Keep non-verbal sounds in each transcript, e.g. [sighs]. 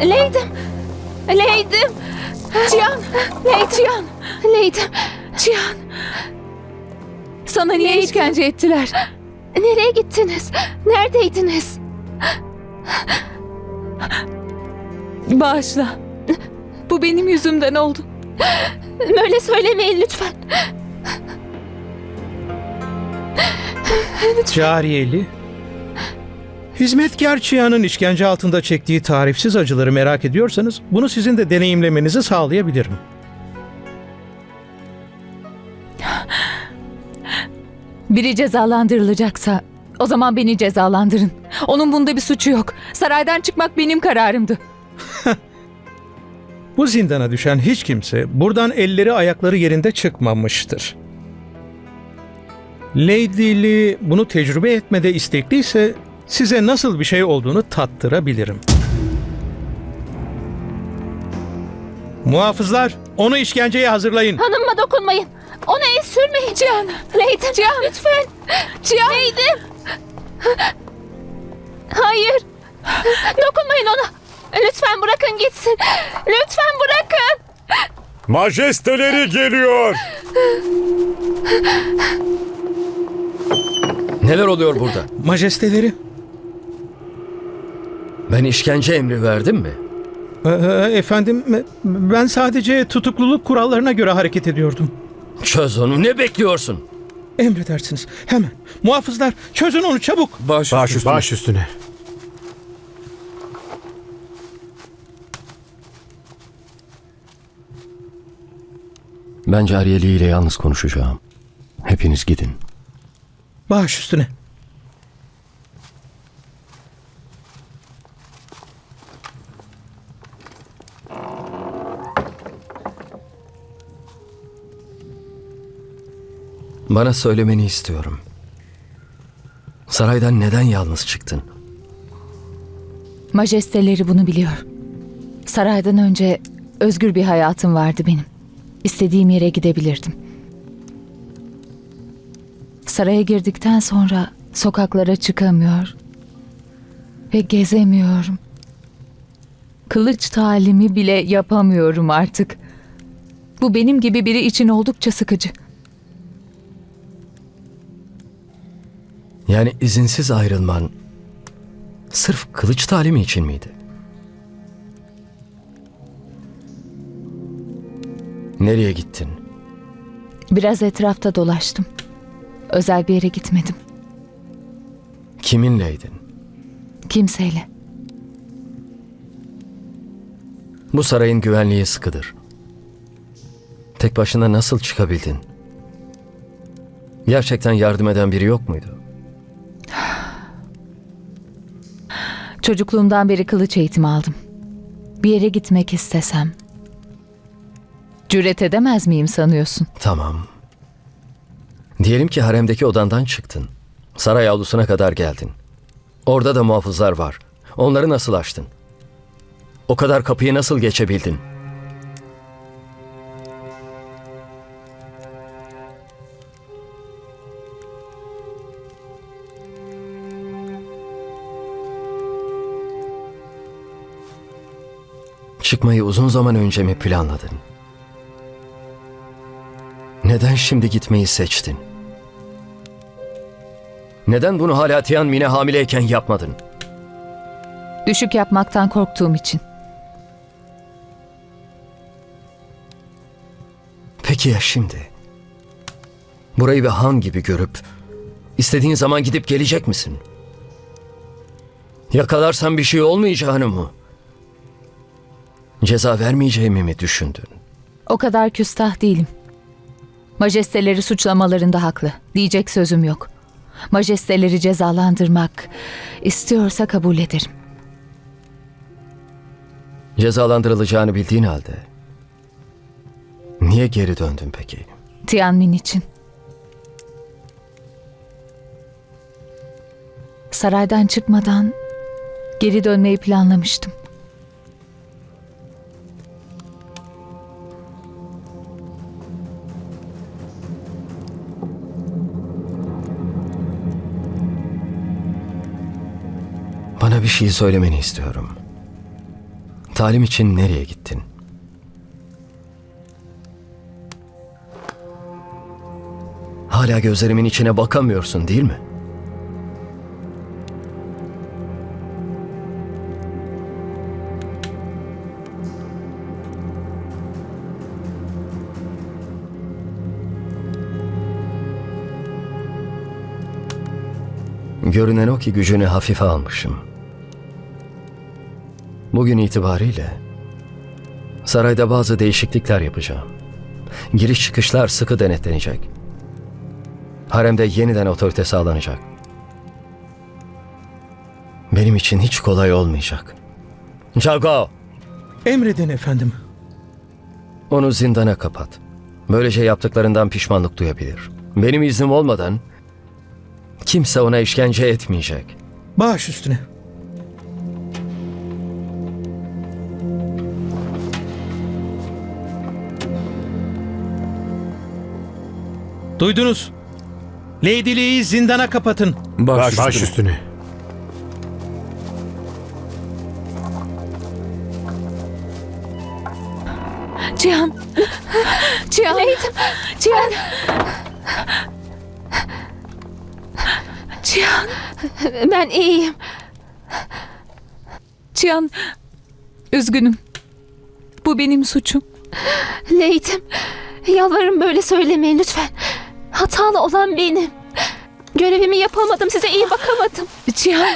Leydim. Leydim. Cihan! Leydim. Cihan! Leydim. Cihan! Sana niye Neydi? işkence ettiler? Nereye gittiniz? Neredeydiniz? Bağışla. Bu benim yüzümden oldu. Böyle söylemeyin lütfen. Cariyeli. Hizmetkar Chia'nın işkence altında çektiği tarifsiz acıları merak ediyorsanız bunu sizin de deneyimlemenizi sağlayabilirim. Biri cezalandırılacaksa o zaman beni cezalandırın. Onun bunda bir suçu yok. Saraydan çıkmak benim kararımdı. [laughs] Bu zindana düşen hiç kimse buradan elleri ayakları yerinde çıkmamıştır. Lady Lee bunu tecrübe etmede istekliyse size nasıl bir şey olduğunu tattırabilirim. Muhafızlar onu işkenceye hazırlayın. Hanımıma dokunmayın. Ona el sürmeyin. Cihan! Leydim. Cihan! Lütfen. Cihan! Leydim. Hayır. Dokunmayın ona. Lütfen bırakın gitsin. Lütfen bırakın. Majesteleri geliyor. Neler oluyor burada? Majesteleri. Ben işkence emri verdim mi? Ee, efendim ben sadece tutukluluk kurallarına göre hareket ediyordum. Çöz onu. Ne bekliyorsun? Emredersiniz. Hemen. Muhafızlar çözün onu çabuk. Baş, üstüne. Baş üstüne. Ben Cariyeli ile yalnız konuşacağım. Hepiniz gidin. Baş üstüne. Bana söylemeni istiyorum. Saraydan neden yalnız çıktın? Majesteleri bunu biliyor. Saraydan önce özgür bir hayatım vardı benim. İstediğim yere gidebilirdim. Saraya girdikten sonra sokaklara çıkamıyor ve gezemiyorum. Kılıç talimi bile yapamıyorum artık. Bu benim gibi biri için oldukça sıkıcı. Yani izinsiz ayrılman sırf kılıç talimi için miydi? Nereye gittin? Biraz etrafta dolaştım. Özel bir yere gitmedim. Kiminleydin? Kimseyle. Bu sarayın güvenliği sıkıdır. Tek başına nasıl çıkabildin? Gerçekten yardım eden biri yok muydu? Çocukluğumdan beri kılıç eğitimi aldım. Bir yere gitmek istesem. Cüret edemez miyim sanıyorsun? Tamam. Diyelim ki haremdeki odandan çıktın. Saray avlusuna kadar geldin. Orada da muhafızlar var. Onları nasıl açtın? O kadar kapıyı nasıl geçebildin? Çıkmayı uzun zaman önce mi planladın? Neden şimdi gitmeyi seçtin? Neden bunu hala Tian Mine hamileyken yapmadın? Düşük yapmaktan korktuğum için. Peki ya şimdi? Burayı bir han gibi görüp istediğin zaman gidip gelecek misin? Yakalarsan bir şey olmayacağını mı? Ceza vermeyeceğimi mi düşündün? O kadar küstah değilim. Majesteleri suçlamalarında haklı. Diyecek sözüm yok. Majesteleri cezalandırmak istiyorsa kabul ederim. Cezalandırılacağını bildiğin halde niye geri döndün peki? Tianmin için. Saraydan çıkmadan geri dönmeyi planlamıştım. Bana bir şey söylemeni istiyorum. Talim için nereye gittin? Hala gözlerimin içine bakamıyorsun değil mi? Görünen o ki gücünü hafife almışım. Bugün itibariyle sarayda bazı değişiklikler yapacağım. Giriş çıkışlar sıkı denetlenecek. Haremde yeniden otorite sağlanacak. Benim için hiç kolay olmayacak. Jago, Emredin efendim. onu zindana kapat. Böylece yaptıklarından pişmanlık duyabilir. Benim iznim olmadan kimse ona işkence etmeyecek. Baş üstüne. Duydunuz. Lady Lee'yi zindana kapatın. Baş, baş üstüne. Cihan. Cihan. Leydim. Cihan. Cihan. Ben iyiyim. Cihan. Üzgünüm. Bu benim suçum. Leydim. Yalvarırım böyle söylemeyin lütfen. Hatalı olan benim. Görevimi yapamadım. Size iyi bakamadım. Cihan.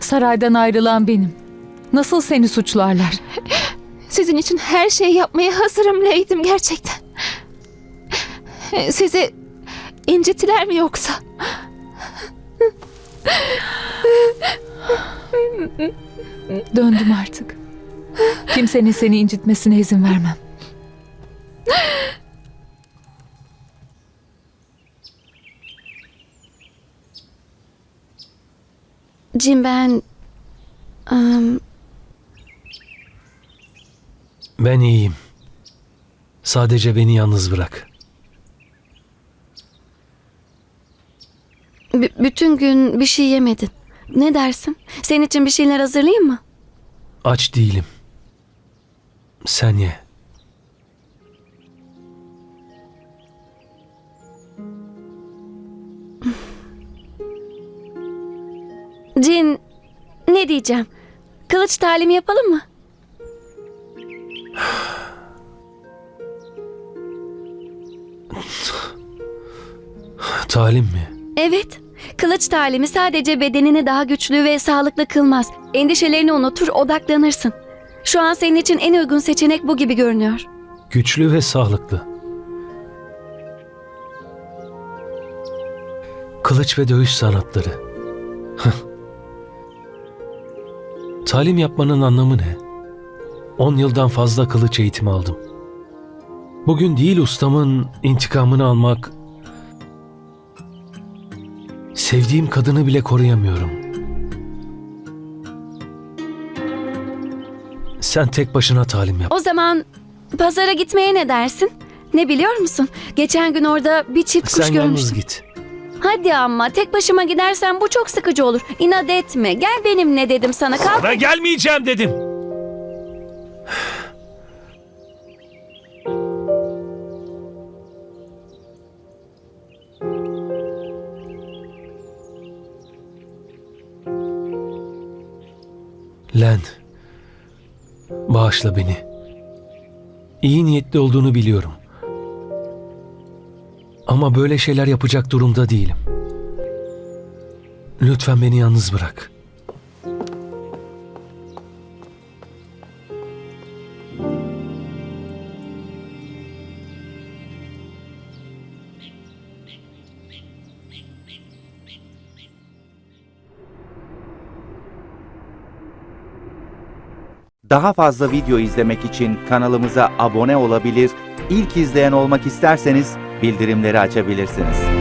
Saraydan ayrılan benim. Nasıl seni suçlarlar? Sizin için her şeyi yapmaya hazırım Leydim gerçekten. Sizi incittiler mi yoksa? Döndüm artık. Kimsenin seni incitmesine izin vermem. Cim ben... ım, Ben iyiyim. Sadece beni yalnız bırak. b- bütün gün bir şey yemedin. Ne dersin? Senin için bir şeyler hazırlayayım mı? Aç değilim. Sen ye. Diyeceğim? Kılıç talimi yapalım mı? [sighs] Talim mi? Evet. Kılıç talimi sadece bedenini daha güçlü ve sağlıklı kılmaz. Endişelerini unutur, odaklanırsın. Şu an senin için en uygun seçenek bu gibi görünüyor. Güçlü ve sağlıklı. Kılıç ve dövüş sanatları. Talim yapmanın anlamı ne? 10 yıldan fazla kılıç eğitimi aldım. Bugün değil ustamın intikamını almak... Sevdiğim kadını bile koruyamıyorum. Sen tek başına talim yap. O zaman pazara gitmeye ne dersin? Ne biliyor musun? Geçen gün orada bir çift kuş Sen yalnız görmüştüm. git. Hadi ama tek başıma gidersen bu çok sıkıcı olur. İnat etme. Gel benimle dedim sana. Kalk. Ben gelmeyeceğim dedim. Len. Bağışla beni. İyi niyetli olduğunu biliyorum. Ama böyle şeyler yapacak durumda değilim. Lütfen beni yalnız bırak. Daha fazla video izlemek için kanalımıza abone olabilir, ilk izleyen olmak isterseniz bildirimleri açabilirsiniz.